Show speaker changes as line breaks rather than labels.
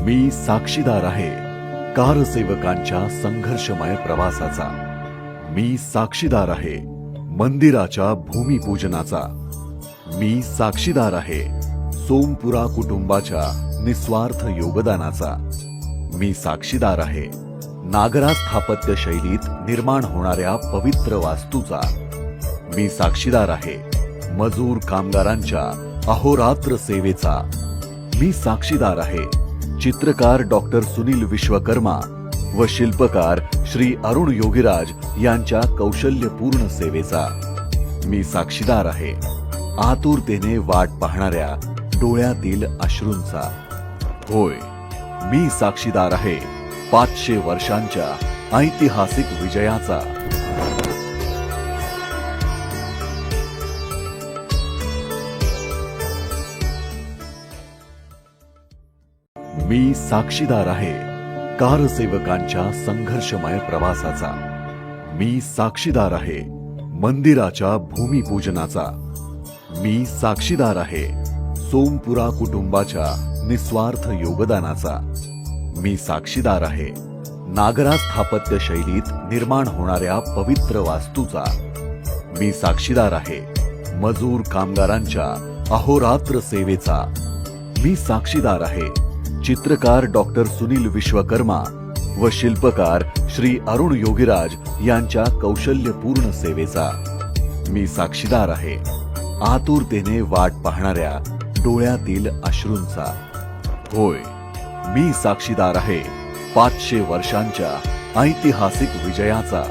मी साक्षीदार आहे. कारसेवकांच्या संघर्षमय प्रवासाचा. मी साक्षीदार आहे. मंदिराच्या भूमिपूजनाचा. मी साक्षीदार आहे. सोमपुरा कुटुंबाच्या निस्वार्थ योगदानाचा. मी साक्षीदार आहे. नागरा स्थापत्य शैलीत निर्माण होणाऱ्या पवित्र वास्तूचा. मी साक्षीदार आहे. मजूर कामगारांच्या अहोरात्र सेवेचा. मी साक्षीदार आहे. चित्रकार डॉक्टर सुनील विश्वकर्मा व शिल्पकार श्री अरुण योगीराज यांच्या कौशल्यपूर्ण सेवेचा. मी साक्षीदार आहे. आतुरतेने वाट पाहणाऱ्या डोळ्यातील अश्रूंचा. होय मी साक्षीदार आहे. पाचशे वर्षांच्या ऐतिहासिक विजयाचा. मी साक्षीदार आहे. कारसेवकांच्या संघर्षमय प्रवासाचा. मी साक्षीदार आहे. मंदिराच्या भूमिपूजनाचा. मी साक्षीदार आहे. सोमपुरा कुटुंबाच्या निस्वार्थ योगदानाचा. मी साक्षीदार आहे. नागरा स्थापत्य शैलीत निर्माण होणाऱ्या पवित्र वास्तूचा. मी साक्षीदार आहे. मजूर कामगारांच्या अहोरात्र सेवेचा. मी साक्षीदार आहे. चित्रकार डॉक्टर सुनील विश्वकर्मा व शिल्पकार श्री अरुण योगीराज यांच्या कौशल्यपूर्ण सेवेचा. मी साक्षीदार आहे. आतुरतेने वाट पाहणाऱ्या डोळ्यातील अश्रूंचा. होय मी साक्षीदार आहे. पाचशे वर्षांच्या ऐतिहासिक विजयाचा.